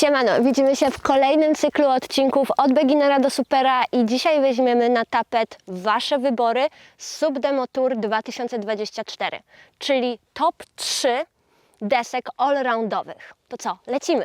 Siemano, widzimy się w kolejnym cyklu odcinków od beginnera do supera i dzisiaj weźmiemy na tapet Wasze wybory Subdemo Tour 2024, czyli top 3 desek allroundowych. To co, lecimy!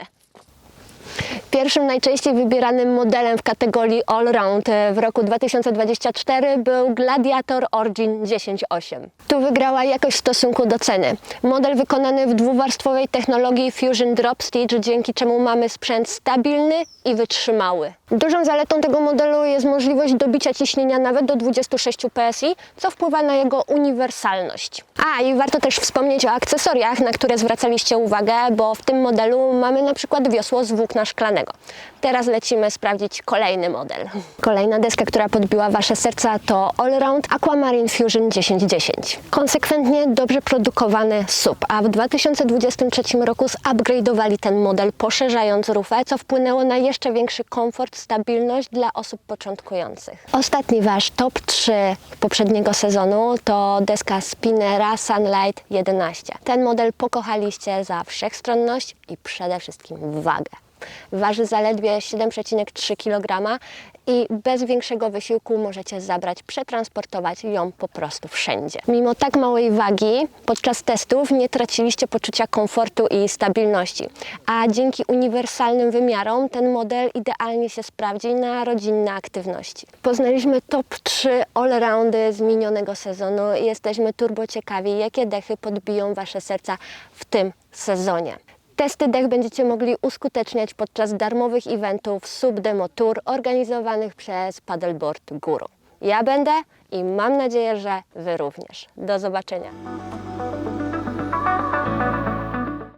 Pierwszym najczęściej wybieranym modelem w kategorii Allround e, w roku 2024 był Gladiator Origin 10.8. Tu wygrała jakość w stosunku do ceny. Model wykonany w dwuwarstwowej technologii Fusion Drop Stitch, dzięki czemu mamy sprzęt stabilny i wytrzymały. Dużą zaletą tego modelu jest możliwość dobicia ciśnienia nawet do 26 PSI, co wpływa na jego uniwersalność. A i warto też wspomnieć o akcesoriach, na które zwracaliście uwagę, bo w tym modelu mamy na przykład wiosło z włókna szklanego. Teraz lecimy sprawdzić kolejny model. Kolejna deska, która podbiła Wasze serca to Allround Aquamarine Fusion 1010. Konsekwentnie dobrze produkowany SUP, a w 2023 roku zupgrade'owali ten model, poszerzając rufę, co wpłynęło na jeszcze większy komfort, stabilność dla osób początkujących. Ostatni Wasz top 3 poprzedniego sezonu to deska Spinnera Sunlight 11. Ten model pokochaliście za wszechstronność i przede wszystkim wagę. Waży zaledwie 7,3 kg i bez większego wysiłku możecie zabrać, przetransportować ją po prostu wszędzie. Mimo tak małej wagi, podczas testów nie traciliście poczucia komfortu i stabilności, a dzięki uniwersalnym wymiarom ten model idealnie się sprawdzi na rodzinne aktywności. Poznaliśmy top 3 all-roundy z minionego sezonu i jesteśmy turbo ciekawi, jakie dechy podbiją Wasze serca w tym sezonie. Testy dech będziecie mogli uskuteczniać podczas darmowych eventów Subdemo Tour organizowanych przez Paddleboard Guru. Ja będę i mam nadzieję, że Wy również. Do zobaczenia.